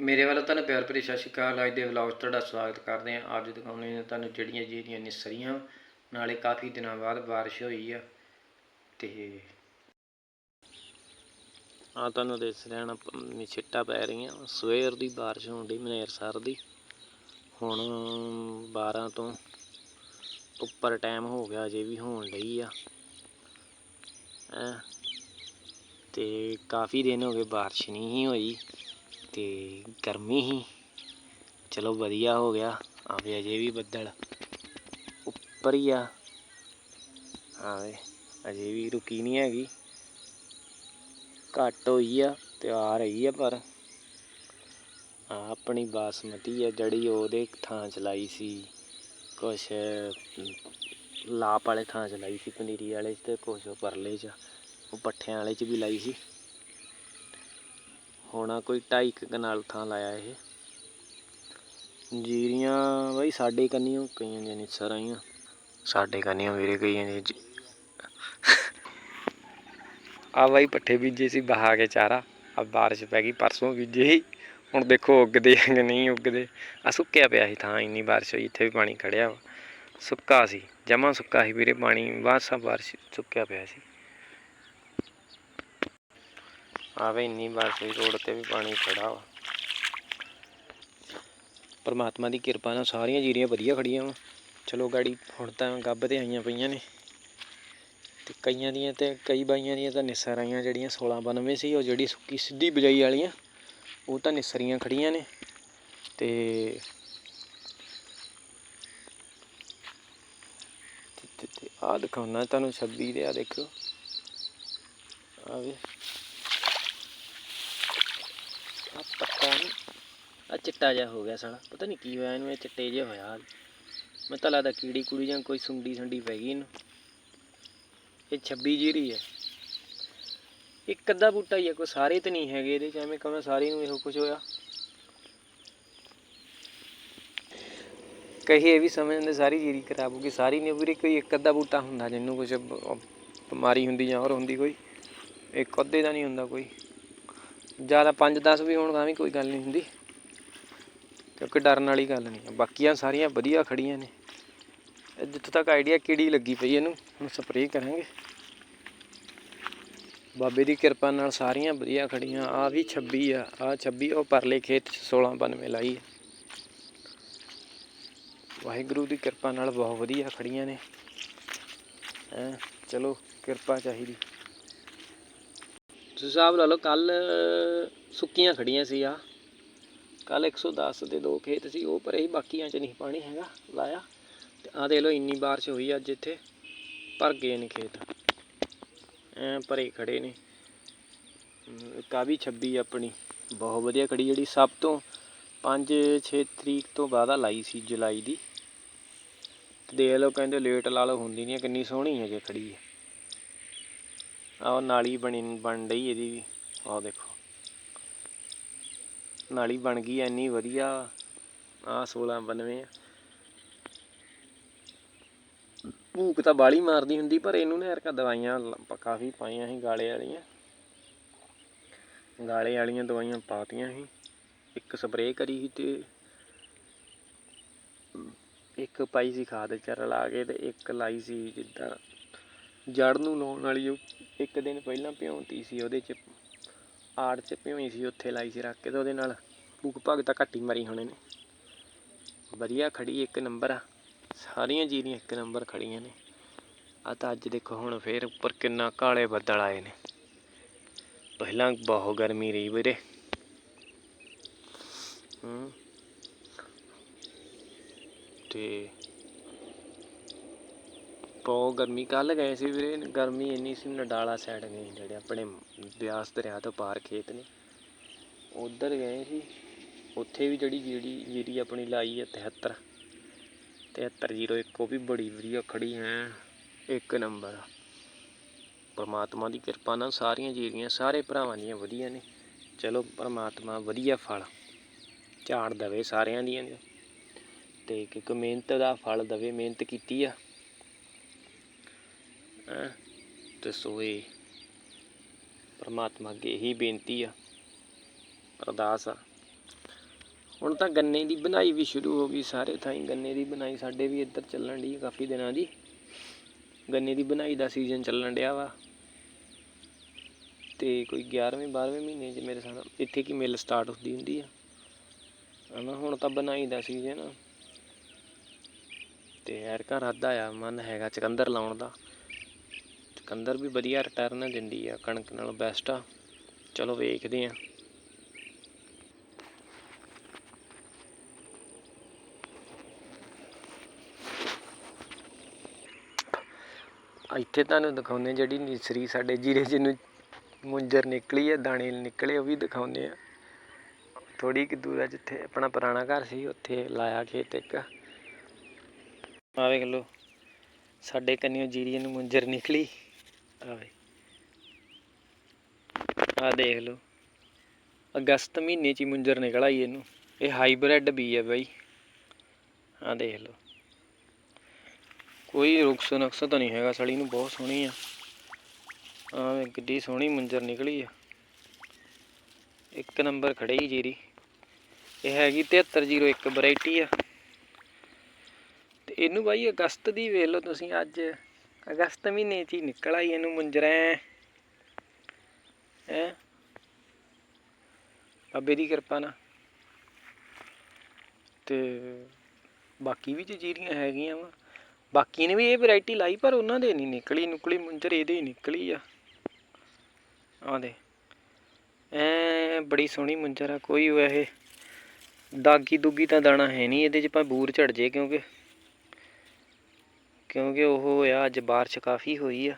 ਮੇਰੇ ਵੱਲੋਂ ਤੁਹਾਨੂੰ ਪਿਆਰ ਭਰੀ ਸਤਿ ਸ਼੍ਰੀ ਅਕਾਲ। ਅੱਜ ਦੇ ਵਲੌਗ 'ਚ ਤੁਹਾਡਾ ਸਵਾਗਤ ਕਰਦੇ ਹਾਂ। ਅੱਜ ਦਿਖਾਉਂਦੇ ਨੇ ਤੁਹਾਨੂੰ ਜਿਹੜੀਆਂ ਜਿਹੜੀਆਂ ਨਿਸਰੀਆਂ। ਨਾਲੇ ਕਾਫੀ ਦਿਨਾਂ ਬਾਅਦ ਬਾਰਿਸ਼ ਹੋਈ ਆ। ਤੇ ਆ ਤੁਹਾਨੂੰ ਦੇਖ ਰਹਿਣਾ ਛਿੱਟਾ ਪੈ ਰਹੀਆਂ। ਸਵੇਰ ਦੀ ਬਾਰਿਸ਼ ਹੋਣ ਦੀ ਮਨੇਰ ਸਰ ਦੀ। ਹੁਣ 12 ਤੋਂ ਉੱਪਰ ਟਾਈਮ ਹੋ ਗਿਆ ਅਜੇ ਵੀ ਹੋਣ ਲਈ ਆ। ਹੈਂ। ਤੇ ਕਾਫੀ ਦਿਨ ਹੋ ਗਏ ਬਾਰਿਸ਼ ਨਹੀਂ ਸੀ ਹੋਈ। ਤੇ ਗਰਮੀ ਹੀ ਚਲੋ ਵਧੀਆ ਹੋ ਗਿਆ, ਆਵੇ ਅਜੇ ਵੀ ਬੱਦਲ। ਉੱਪਰ ਹੀ ਆ। ਆਵੇ, ਅਜੇ ਵੀ ਰੁਕੀ ਨਹੀਂ ਹੈਗੀ। ਘੱਟ ਹੋਈ ਆ ਤੇ ਆ ਰਹੀ ਆ ਪਰ ਆ ਆਪਣੀ ਬਾਸਮਤੀ ਆ ਜਿਹੜੀ ਉਹਦੇ ਥਾਂ ਚਲਾਈ ਸੀ। ਕੁਛ ਲਾਪ ਵਾਲੇ ਥਾਂ ਚ ਲਾਈ ਸੀ, ਪਨੀਰੀ ਵਾਲੇ 'ਚ ਤੇ ਕੁਛ ਪਰਲੇ ਚ, ਉਹ ਪੱਠਿਆਂ ਵਾਲੇ ਚ ਵੀ ਲਾਈ ਸੀ। ਹੋਣਾ ਕੋਈ ਢਾਈ ਕੁ ਕਨਾਲ ਥਾਂ ਲਾਇਆ ਇਹ। ਜੀਰੀਆਂ ਬਾਈ ਸਾਡੇ ਕੰਨੀਆਂ ਕਈਆਂ ਦੀਆਂ ਨਿਸਰ ਆਈਆਂ ਸਾਡੇ ਕੰਨੀਆਂ ਵੀਰੇ ਕਈਆਂ ਦੀਆਂ ਜੀ- ਆ ਬਾਈ ਪੱਠੇ ਬੀਜੇ ਸੀ, ਬਹਾ ਕੇ ਚਾਰਾ। ਆ ਬਾਰਿਸ਼ ਪੈ ਗਈ, ਪਰਸੋਂ ਬੀਜੇ ਸੀ। ਹੁਣ ਦੇਖੋ ਉੱਗਦੇ ਆ ਕਿ ਨਹੀਂ ਉੱਗਦੇ। ਆ ਸੁੱਕਿਆ ਪਿਆ ਸੀ ਥਾਂ, ਇੰਨੀ ਬਾਰਿਸ਼ ਹੋਈ, ਇੱਥੇ ਵੀ ਪਾਣੀ ਖੜਿਆ ਵਾ। ਸੁੱਕਾ ਸੀ, ਜਮਾ ਸੁੱਕਾ ਸੀ ਵੀਰੇ, ਪਾਣੀ ਬਾਸਾ ਬਾਰਿਸ਼ ਸੁੱਕਿਆ ਪਿਆ ਸੀ। ਆਵੇ ਇੰਨੀ ਬਾਰਿਸ਼ ਹੋਈ ਰੋਡ ਤੇ ਵੀ ਪਾਣੀ ਖੜਾ ਵਾ। ਪਰਮਾਤਮਾ ਦੀ ਕਿਰਪਾ ਨਾਲ ਸਾਰੀਆਂ ਜੀਰੀਆਂ ਵਧੀਆ ਖੜੀਆਂ ਵਾ। ਚਲੋ ਗਾੜੀ ਹੁਣ ਤਾਂ ਗੱਭ ਤੇ ਆਈਆਂ ਪਈਆਂ ਨੇ। ਤੇ ਕਈਆਂ ਦੀਆਂ ਤੇ ਕਈ ਬਾਈਆਂ ਦੀਆਂ ਤਾਂ ਨਿਸਰ ਆਈਆਂ ਜਿਹੜੀਆਂ 1692 ਸੀ, ਉਹ ਜਿਹੜੀ ਸੁੱਕੀ ਸਿੱਧੀ ਬਜਾਈ ਵਾਲੀਆਂ, ਉਹ ਤਾਂ ਨਿਸਰੀਆਂ ਖੜੀਆਂ ਨੇ। ਤੇ ਤੇ- ਤੇ ਆ ਦਿਖਾਉਣਾ ਤੁਹਾਨੂੰ 26 ਦੇ ਆ ਦੇਖੋ ਆ ਵੇ। ਆ ਪੱਤਾ ਨਾ। ਆ ਚਿੱਟਾ ਜਿਹਾ ਹੋ ਗਿਆ ਸਾਲਾ। ਪਤਾ ਨਹੀਂ ਕੀ ਹੋਇਆ, ਇਹਨੂੰ ਇਹ ਚਿੱਟੇ ਜਿਹਾ ਹੋਇਆ ਮੈਂ ਤਾਂ ਲੱਗਦਾ ਕੀੜੀ ਕੁੜੀ ਜਾਂ ਕੋਈ ਸੁੰਡੀ ਸੰਡੀ ਪੈ ਗਈ ਇਹਨੂੰ। ਇਹ 26 ਜੀਰੀ ਹੈ। ਇੱਕ ਅੱਧਾ ਬੂਟਾ ਹੀ ਹੈ, ਕੋਈ ਸਾਰੇ ਤੇ ਨਹੀਂ ਹੈਗੇ ਇਹਦੇ, ਜਿਵੇਂ ਐਵੇਂ ਸਾਰੇ ਨੂੰ ਇਹੋ ਕੁਝ ਹੋਇਆ। ਕਈ ਇਹ ਵੀ ਸਮਝਦੇ ਸਾਰੀ ਜੀਰੀ ਖਰਾਬ ਹੋ ਗਈ। ਸਾਰੀ ਨਹੀਂ, ਵੀਰੇ ਕੋਈ ਇੱਕ ਅੱਧਾ ਬੂਟਾ ਹੁੰਦਾ, ਜਿਹਨੂੰ ਕੁਝ ਬਿਮਾਰੀ ਹੁੰਦੀ ਜਾਂ ਹੋਰ ਹੁੰਦੀ ਕੋਈ। ਇੱਕ ਅੱਧੇ ਦਾ ਨਹੀਂ ਹੁੰਦਾ ਕੋਈ। ਜ਼ਿਆਦਾ 5-10 ਵੀ ਹੋਣ ਤਾਂ ਵੀ ਕੋਈ ਗੱਲ ਨਹੀਂ ਹੁੰਦੀ, ਕਿਉਂਕਿ ਡਰਨ ਵਾਲੀ ਗੱਲ ਨਹੀਂ ਹੈ ਬਾਕੀਆਂ ਸਾਰੀਆਂ ਵਧੀਆ ਖੜੀਆਂ ਨੇ। ਇਹ ਜਿੱਥੋਂ ਤੱਕ ਆਈਡੀਆ ਕੀੜੀ ਲੱਗੀ ਪਈ ਇਹਨੂੰ ਹੁਣ ਸਪਰੇਅ ਕਰਾਂਗੇ। ਬਾਬੇ ਦੀ ਕਿਰਪਾ ਨਾਲ ਸਾਰੀਆਂ ਵਧੀਆ ਖੜੀਆਂ ਆ ਵੀ 26 ਆ ਆ 26 ਉਹ ਪਰਲੇ ਖੇਤ ਚ 1692 ਲਾਈ ਹੈ ਵਾਹਿਗੁਰੂ ਦੀ ਕਿਰਪਾ ਨਾਲ ਬਹੁਤ ਵਧੀਆ ਖੜੀਆਂ ਨੇ। ਹੈਂ, ਚਲੋ ਕਿਰਪਾ ਚਾਹੀਦੀ। ਤੁਸੀਂ ਹਿਸਾਬ ਲਾ ਲਓ ਕੱਲ ਸੁੱਕੀਆਂ ਖੜੀਆਂ ਸੀ ਆ। ਕੱਲ 110 ਦੇ ਦੋ ਖੇਤ ਸੀ, ਉਹ ਭਰੇ ਸੀ ਬਾਕੀਆਂ ਚ ਨਹੀਂ ਪਾਣੀ ਹੈਗਾ ਲਾਇਆ। ਤੇ ਆ ਦੇਖ ਲਓ ਇੰਨੀ ਬਾਰਿਸ਼ ਹੋਈ ਅੱਜ ਇੱਥੇ, ਭਰ ਗਏ ਨੇ ਖੇਤ। ਐ ਭਰੇ ਖੜੇ ਨੇ। ਕਾਵੀ 26 ਆਪਣੀ, ਬਹੁਤ ਵਧੀਆ ਖੜੀ ਜਿਹੜੀ ਸਭ ਤੋਂ 5-6 ਤਰੀਕ ਤੋਂ ਬਾਅਦ ਆ ਲਾਈ ਸੀ ਜੁਲਾਈ ਦੀ। ਦੇਖ ਲਓ ਕਹਿੰਦੇ ਲੇਟ ਲਾ ਲਓ ਹੁੰਦੀ ਨਹੀਂ ਕਿੰਨੀ ਸੋਹਣੀ ਹੈ ਜੇ ਖੜੀ ਹੈ। ਆਹ ਨਾਲੀ ਬਣੀ, ਬਣ ਰਹੀ ਇਹਦੀ ਵੀ। ਆਹ ਦੇਖੋ। ਨਾਲੀ ਬਣ ਗਈ ਐ, ਇੰਨੀ ਵਧੀਆ। ਆ 1692 ਆ। ਭੂਕ ਤਾਂ ਬਾਲੀ ਮਾਰਦੀ ਹੁੰਦੀ, ਪਰ ਇਹਨੂੰ ਨਾ ਯਾਰ ਦਵਾਈਆਂ ਕਾਫੀ ਪਾਈਆਂ ਸੀ, ਗਾਲੇ ਵਾਲੀਆਂ। ਗਾਲੇ ਵਾਲੀਆਂ ਦਵਾਈਆਂ ਪਾਤੀਆਂ ਸੀ। ਇੱਕ ਸਪਰੇਅ ਕਰੀ ਸੀ ਤੇ ਇੱਕ ਪਾਈ ਸੀ ਖਾਦ ਚਰ ਲਾ ਕੇ ਤੇ ਇੱਕ ਲਾਈ ਸੀ ਜਿੱਦਾਂ ਜੜ ਨੂੰ ਲਾਉਣ ਵਾਲੀ ਉਹ ਇੱਕ ਦਿਨ ਪਹਿਲਾਂ ਭਿਉਂਤੀ ਸੀ, ਉਹਦੇ ਚ ਆੜ ਚ ਭਿਉਈ ਸੀ, ਉੱਥੇ ਲਾਈ ਸੀ ਰੱਖ ਕੇ ਤੇ ਉਹਦੇ ਨਾਲ ਭੁੱਖ ਭਗ ਤਾਂ ਘੱਟ ਹੀ ਮਰੀ ਹੋਣੇ ਨੇ। ਵਧੀਆ ਖੜੀ ਇੱਕ ਨੰਬਰ ਆ, ਸਾਰੀਆਂ ਜੀਰੀਆਂ ਇੱਕ ਨੰਬਰ ਖੜੀਆਂ ਨੇ। ਆ ਤਾਂ ਅੱਜ ਦੇਖੋ ਹੁਣ ਫੇਰ ਉੱਪਰ ਕਿੰਨਾ ਕਾਲੇ ਬੱਦਲ ਆਏ ਨੇ। ਪਹਿਲਾਂ ਬਹੁਤ ਗਰਮੀ ਰਹੀ ਵੀਰੇ। ਹੂੰ। ਤੇ ਬਹੁਤ ਗਰਮੀ ਕੱਲ ਗਏ ਸੀ ਵੀਰੇ, ਗਰਮੀ ਇੰਨੀ ਸੀ, ਨਡਾਲਾ ਸਾਈਡ ਗਏ ਜਿਹੜੇ ਆਪਣੇ ਬਿਆਸ ਦਰਿਆ ਤੋਂ ਪਾਰ ਖੇਤ ਨੇ। ਉਧਰ ਗਏ ਸੀ, ਉੱਥੇ ਵੀ ਜਿਹੜੀ ਜਿਹੜੀ ਜੀਰੀ ਆਪਣੀ ਲਾਈ ਹੈ 73 7301 ਉਹ ਵੀ ਬੜੀ ਵਧੀਆ ਖੜੀ ਹੈ ਇੱਕ ਨੰਬਰ। ਪਰਮਾਤਮਾ ਦੀ ਕਿਰਪਾ ਨਾਲ ਸਾਰੀਆਂ ਜੀਰੀਆਂ, ਸਾਰੇ ਭਰਾਵਾਂ ਦੀਆਂ ਵਧੀਆ ਨੇ। ਚਲੋ ਪਰਮਾਤਮਾ ਵਧੀਆ ਫਲ ਝਾੜ ਦਵੇ ਸਾਰਿਆਂ ਦੀਆਂ। ਤੇ ਇੱਕ ਇੱਕ ਮਿਹਨਤ ਦਾ ਫਲ ਦਵੇ, ਮਿਹਨਤ ਕੀਤੀ ਆ। ਹੈਂ? ਤੇ ਸੋ ਪਰਮਾਤਮਾ ਅੱਗੇ ਇਹੀ ਬੇਨਤੀ ਆ, ਅਰਦਾਸ ਆ। ਹੁਣ ਤਾਂ ਗੰਨੇ ਦੀ ਬਣਾਈ ਵੀ ਸ਼ੁਰੂ ਹੋ ਗਈ, ਸਾਰੇ ਥਾਈਂ ਗੰਨੇ ਦੀ ਬਣਾਈ, ਸਾਡੇ ਵੀ ਇੱਧਰ ਚੱਲਣ ਦੀ ਕਾਫੀ ਦਿਨਾਂ ਦੀ। ਗੰਨੇ ਦੀ ਬਣਾਈ ਦਾ ਸੀਜ਼ਨ ਚੱਲਣ ਡਿਆ ਵਾ। ਤੇ ਕੋਈ 11ਵੇਂ 12ਵੇਂ ਮਹੀਨੇ 'ਚ ਮੇਰੇ ਸਾਹ ਇੱਥੇ ਕੀ ਮਿਲ ਸਟਾਰਟ ਹੁੰਦੀ ਹੁੰਦੀ ਆ। ਹਨਾ, ਹੁਣ ਤਾਂ ਬਣਾਈ ਦਾ ਸੀਜ਼ਨ ਆ। ਤੇ ਐਰਕਾ ਰਾਦਾ ਆ ਮਨ ਹੈਗਾ ਚਕੰਦਰ ਲਾਉਣ ਦਾ। ਚਕੰਦਰ ਵੀ ਵਧੀਆ ਰਿਟਰਨ ਦਿੰਦੀ ਆ, ਕਣਕ ਨਾਲੋਂ ਬੈਸਟ ਆ। ਚਲੋ ਵੇਖਦੇ ਆ। ਇੱਥੇ ਤੁਹਾਨੂੰ ਦਿਖਾਉਂਦੇ ਜਿਹੜੀ ਨਿਸਰੀ ਸਾਡੇ ਜੀਰੇ ਜਿਹਨੂੰ ਮੁੰਜਰ ਨਿਕਲੀ ਹੈ ਦਾਣੇ ਨਿਕਲੇ, ਉਹ ਵੀ ਦਿਖਾਉਂਦੇ ਆ। ਥੋੜੀ ਕਿ ਦੂਰ ਆ, ਜਿੱਥੇ ਆਪਣਾ ਪੁਰਾਣਾ ਘਰ ਸੀ, ਉੱਥੇ ਲਾਇਆ ਖੇਤ ਇੱਕ। ਆ ਵੇਖ ਲਓ, ਸਾਡੇ ਕੰਨਿਓ ਜੀਰੀ ਨੂੰ ਮੁੰਜਰ ਨਿਕਲੀ। ਆ ਆ ਦੇਖ ਲਓ। ਅਗਸਤ ਮਹੀਨੇ ਚ ਹੀ ਮੁੰਜਰ ਨਿਕਲ ਆਈ ਇਹਨੂੰ। ਇਹ ਹਾਈਬ੍ਰਿਡ ਬੀ ਹੈ ਬਾਈ। ਆ ਦੇਖ ਲਓ। ਕੋਈ ਰੁਕਸ ਨਕਸ ਤਾਂ ਨਹੀਂ ਹੈਗਾ ਸੜੀ ਨੂੰ ਬਹੁਤ ਸੋਹਣੀ ਆ। ਆ ਕਿੱਡੀ ਸੋਹਣੀ ਮੁੰਜਰ ਨਿਕਲੀ ਆ। ਇੱਕ ਨੰਬਰ ਖੜੀ ਜੀਰੀ। ਇਹ ਹੈਗੀ 7301 ਵੈਰਾਈਟੀ ਆ। ਤੇ ਇਹਨੂੰ ਬਾਈ ਅਗਸਤ ਦੀ ਵੇਖ ਲਓ ਤੁਸੀਂ ਅੱਜ। ਅਗਸਤ ਮਹੀਨੇ ਚ ਹੀ ਨਿਕਲ ਆਈ ਇਹਨੂੰ ਮੁੰਜਰਾਂ। ਹੈ? ਬਾਬੇ ਦੀ ਕਿਰਪਾ ਨਾਲ। ਤੇ ਬਾਕੀ ਵੀ ਜੀਰੀਆਂ ਹੈਗੀਆਂ ਵਾ। ਬਾਕੀ ਨੇ ਵੀ ਇਹ ਵੈਰਾਈਟੀ ਲਾਈ, ਪਰ ਉਹਨਾਂ ਦੇ ਨਹੀਂ ਨਿਕਲੀ। ਨੁਕਲੀ ਮੁੰਜਰ, ਇਹਦੇ ਹੀ ਨਿਕਲੀ ਆ। ਆਹ ਦੇ ਐ ਬੜੀ ਸੋਹਣੀ ਮੁੰਜਰ ਆ। ਕੋਈ ਵੈਸੇ ਦਾਗੀ ਦੁਗੀ ਤਾਂ ਦਾਣਾ ਹੈ ਨਹੀਂ। ਇਹਦੇ 'ਚ ਭਾਵੇਂ ਬੂਰ ਝੜ ਜੇ ਕਿਉਂਕਿ ਕਿਉਂਕਿ ਉਹ ਆ ਅੱਜ ਬਾਰਿਸ਼ ਕਾਫੀ ਹੋਈ ਆ।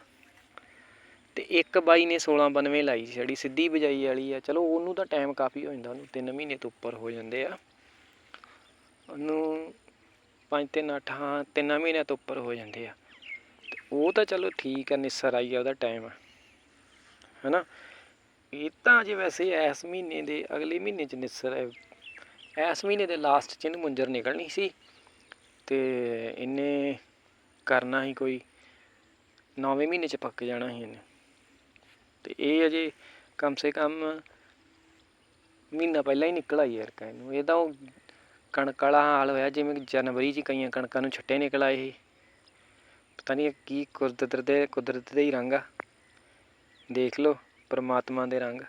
ਤੇ ਇੱਕ ਬਾਈ ਨੇ 1692 ਲਾਈ ਜਿਹੜੀ ਸਿੱਧੀ ਬਜਾਈ ਵਾਲੀ ਆ। ਚਲੋ, ਉਹਨੂੰ ਤਾਂ ਟਾਈਮ ਕਾਫੀ ਹੋ ਜਾਂਦਾ, ਉਹਨੂੰ 3 ਮਹੀਨੇ ਤੋਂ ਉੱਪਰ ਹੋ ਜਾਂਦੇ ਆ। ਉਹਨੂੰ 5 3 8 ਹਾਂ 3 ਮਹੀਨਿਆਂ ਤੋਂ ਉੱਪਰ ਹੋ ਜਾਂਦੇ ਆ। ਤੇ ਉਹ ਤਾਂ ਚਲੋ ਠੀਕ ਆ, ਨਿਸਰ ਆਈ ਆ ਉਹਦਾ ਟਾਈਮ ਹੈਨਾ? ਇਹ ਤਾਂ ਅਜੇ ਵੈਸੇ ਇਸ ਮਹੀਨੇ ਦੇ, ਅਗਲੇ ਮਹੀਨੇ ਚ ਨਿਸਰ ਹੈ ਇਸ ਮਹੀਨੇ ਦੇ ਲਾਸਟ ਚ ਇਹਨੂੰ ਮੁੰਜਰ ਨਿਕਲਣੀ ਸੀ। ਤੇ ਇਹਨੇ ਕਰਨਾ ਹੀ ਕੋਈ, ਨੌਵੇਂ ਮਹੀਨੇ ਚ ਪੱਕ ਜਾਣਾ ਸੀ ਇਹਨੇ। ਤੇ ਇਹ ਅਜੇ ਕਮ ਸੇ ਕਮ ਮਹੀਨਾ ਪਹਿਲਾਂ ਹੀ ਨਿਕਲ ਆਈ ਯਾਰ ਕਾ ਇਹਨੂੰ। ਇਹ ਤਾਂ ਉਹ ਕਣਕ ਵਾਲਾ ਹਾਲ ਹੋਇਆ, ਜਿਵੇਂ ਜਨਵਰੀ 'ਚ ਕਈਆਂ ਕਣਕਾਂ ਨੂੰ ਛੱਟੇ ਨਿਕਲ ਆਏ ਸੀ। ਪਤਾ ਨਹੀਂ ਕੀ ਕੁਦਰਤ ਦੇ ਕੁਦਰਤ ਦੇ ਹੀ ਰੰਗ ਆ। ਦੇਖ ਲਓ, ਪਰਮਾਤਮਾ ਦੇ ਰੰਗ।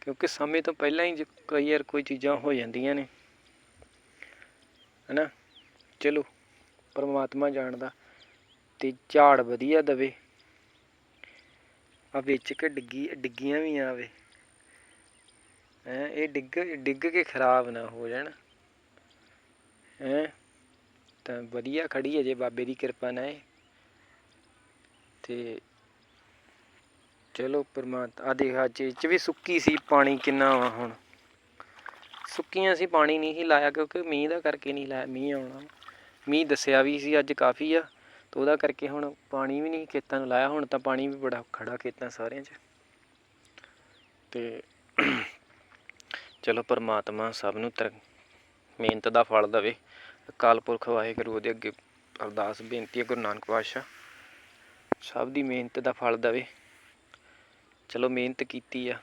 ਕਿਉਂਕਿ ਸਮੇਂ ਤੋਂ ਪਹਿਲਾਂ ਹੀ ਕਈ ਵਾਰ ਕੋਈ ਚੀਜ਼ਾਂ ਹੋ ਜਾਂਦੀਆਂ ਨੇ। ਹਨਾ? ਚਲੋ। ਪਰਮਾਤਮਾ ਜਾਣਦਾ ਤੇ ਝਾੜ ਵਧੀਆ ਦਵੇ। ਆ ਵਿੱਚ ਕਿ ਡਿੱਗੀ, ਡਿੱਗੀਆਂ ਵੀ ਆਵੇ ਹੈ, ਇਹ ਡਿੱਗ ਡਿੱਗ ਕੇ ਖਰਾਬ ਨਾ ਹੋ ਜਾਣ। ਹੈ, ਤਾਂ ਵਧੀਆ ਖੜੀ ਹੈ ਜੇ ਬਾਬੇ ਦੀ ਕਿਰਪਾ ਨਾਲ ਇਹ। ਤੇ ਚਲੋ ਪਰਮਾਤਮਾ ਆ ਦੇਖ, ਅੱਜ ਇਹ ਚ ਵੀ ਸੁੱਕੀ ਸੀ ਪਾਣੀ ਕਿੰਨਾ ਵਾ ਹੁਣ। ਸੁੱਕੀਆਂ ਸੀ, ਪਾਣੀ ਨਹੀਂ ਸੀ ਲਾਇਆ ਕਿਉਂਕਿ ਮੀਂਹ ਦਾ ਕਰਕੇ ਨਹੀਂ ਲਾਇਆ, ਮੀਂਹ ਆਉਣਾ ਮੀਂਹ ਦੱਸਿਆ ਵੀ ਸੀ, ਅੱਜ ਕਾਫੀ ਆ, ਤੇ ਉਹਦਾ ਕਰਕੇ ਹੁਣ ਪਾਣੀ ਵੀ ਨਹੀਂ ਖੇਤਾਂ ਨੂੰ ਲਾਇਆ, ਹੁਣ ਤਾਂ ਪਾਣੀ ਵੀ ਬੜਾ ਖੜਾ ਖੇਤਾਂ ਸਾਰਿਆਂ 'ਚ। ਤੇ ਚਲੋ ਪਰਮਾਤਮਾ ਸਭ ਨੂੰ ਤਰ, ਮਿਹਨਤ ਦਾ ਫਲ ਦੇਵੇ। ਅਕਾਲ ਪੁਰਖ ਵਾਹਿਗੁਰੂ ਉਹਦੇ ਅੱਗੇ ਅਰਦਾਸ, ਬੇਨਤੀ ਹੈ ਗੁਰੂ ਨਾਨਕ ਪਾਤਸ਼ਾਹ, ਸਭ ਦੀ ਮਿਹਨਤ ਦਾ ਫਲ ਦੇਵੇ। ਚਲੋ ਮਿਹਨਤ ਕੀਤੀ ਆ।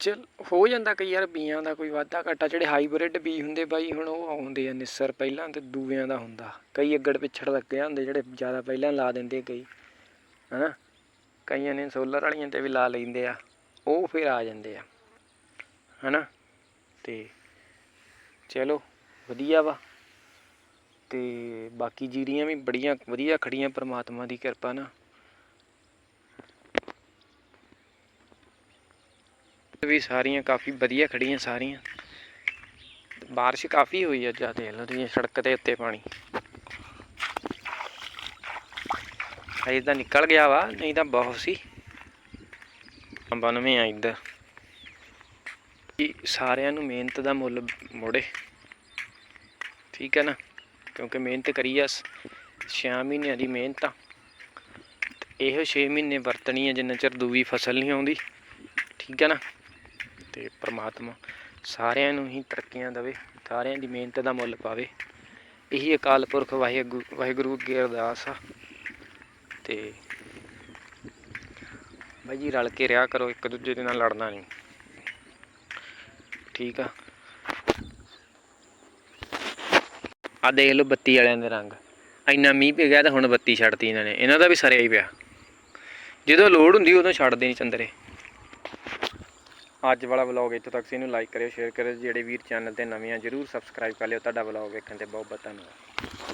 ਚਲ, ਹੋ ਜਾਂਦਾ ਕਈ ਯਾਰ ਬੀਆਂ ਦਾ ਕੋਈ ਵਾਧਾ ਘਾਟਾ, ਜਿਹੜੇ ਹਾਈਬ੍ਰਿਡ ਬੀ ਹੁੰਦੇ ਬਾਈ, ਹੁਣ ਉਹ ਆਉਂਦੇ ਆ ਨਿਸਰ ਪਹਿਲਾਂ ਤੇ ਦੂਵਿਆਂ ਦਾ ਹੁੰਦਾ। ਕਈ ਅੱਗੜ ਪਿੱਛੜ ਲੱਗੇ ਹੁੰਦੇ, ਜਿਹੜੇ ਜ਼ਿਆਦਾ ਪਹਿਲਾਂ ਲਾ ਦਿੰਦੇ ਕਈ, ਹਨਾ? ਕਈਆਂ ਨੇ ਸੋਲਰ ਵਾਲੀਆਂ ਤੇ ਵੀ ਲਾ ਲੈਂਦੇ ਆ, ਉਹ ਫਿਰ ਆ ਜਾਂਦੇ ਆ, ਹਨਾ? ਤੇ ਚਲੋ, ਵਧੀਆ ਵਾ। ਤੇ ਬਾਕੀ ਜੀਰੀਆਂ ਵੀ ਬੜੀਆਂ, ਵਧੀਆ ਖੜੀਆਂ ਪ੍ਰਮਾਤਮਾ ਦੀ ਕਿਰਪਾ ਨਾਲ। ਵੀ ਸਾਰੀਆਂ ਕਾਫੀ ਵਧੀਆ ਖੜੀਆਂ ਸਾਰੀਆਂ। ਬਾਰਿਸ਼ ਕਾਫੀ ਹੋਈ ਆ ਜਾ ਦੇਖ ਲਓ ਤੁਸੀਂ ਸੜਕ ਦੇ ਉੱਤੇ ਪਾਣੀ। ਅਜੇ ਤਾਂ ਨਿਕਲ ਗਿਆ ਵਾ, ਨਹੀਂ ਤਾਂ ਬਹੁਤ ਸੀ। 92 ਆ ਇੱਧਰ। ਕਿ ਸਾਰਿਆਂ ਨੂੰ ਮਿਹਨਤ ਦਾ ਮੁੱਲ ਮੋੜੇ। ਠੀਕ ਹੈ ਨਾ? ਕਿਉਂਕਿ ਮਿਹਨਤ ਕਰੀ ਆ 6 ਮਹੀਨਿਆਂ ਦੀ ਮਿਹਨਤ ਆ। ਇਹੋ 6 ਮਹੀਨੇ ਵਰਤਣੀ ਹੈ ਜਿੰਨਾ ਚਿਰ ਦੂਜੀ ਫਸਲ ਨਹੀਂ ਆਉਂਦੀ। ਠੀਕ ਹੈ ਨਾ? ਤੇ ਪ੍ਰਮਾਤਮਾ ਸਾਰਿਆਂ ਨੂੰ ਹੀ ਤਰੱਕੀਆਂ ਦੇਵੇ, ਸਾਰਿਆਂ ਦੀ ਮਿਹਨਤ ਦਾ ਮੁੱਲ ਪਾਵੇ। ਇਹੀ ਅਕਾਲ ਪੁਰਖ ਵਾਹਿਗੁਰੂ ਵਾਹਿਗੁਰੂ ਅੱਗੇ ਅਰਦਾਸ ਆ। ਤੇ ਬਾਈ ਜੀ ਰਲ ਕੇ ਰਿਹਾ ਕਰੋ, ਇੱਕ ਦੂਜੇ ਦੇ ਨਾਲ ਲੜਨਾ ਨਹੀਂ। ਠੀਕ ਆ। ਆ ਦੇਖ ਲਓ ਬੱਤੀ ਵਾਲਿਆਂ ਦੇ ਰੰਗ। ਇੰਨਾ ਮੀਂਹ ਪੈ ਗਿਆ ਤਾਂ ਹੁਣ ਬੱਤੀ ਛੱਡਤੀ ਇਹਨਾਂ ਨੇ। ਇਹਨਾਂ ਦਾ ਵੀ ਸਰਿਆ ਹੀ ਪਿਆ। ਜਦੋਂ ਲੋੜ ਹੁੰਦੀ ਉਦੋਂ ਛੱਡਦੇ ਨਹੀਂ ਚੰਦਰੇ। ਅੱਜ ਵਾਲਾ ਵਲੌਗ ਇੱਥੋਂ ਤੱਕ ਸੀ ਇਹਨੂੰ ਲਾਈਕ ਕਰਿਓ ਸ਼ੇਅਰ ਕਰਿਓ, ਜਿਹੜੇ ਵੀਰ ਚੈਨਲ ਤੇ ਨਵੇਂ ਆ, ਜਰੂਰ ਸਬਸਕ੍ਰਾਈਬ ਕਰ ਲਿਓ। ਤੁਹਾਡਾ ਵਲੌਗ ਵੇਖਣ ਤੇ ਬਹੁਤ ਬਹੁਤ ਧੰਨਵਾਦ।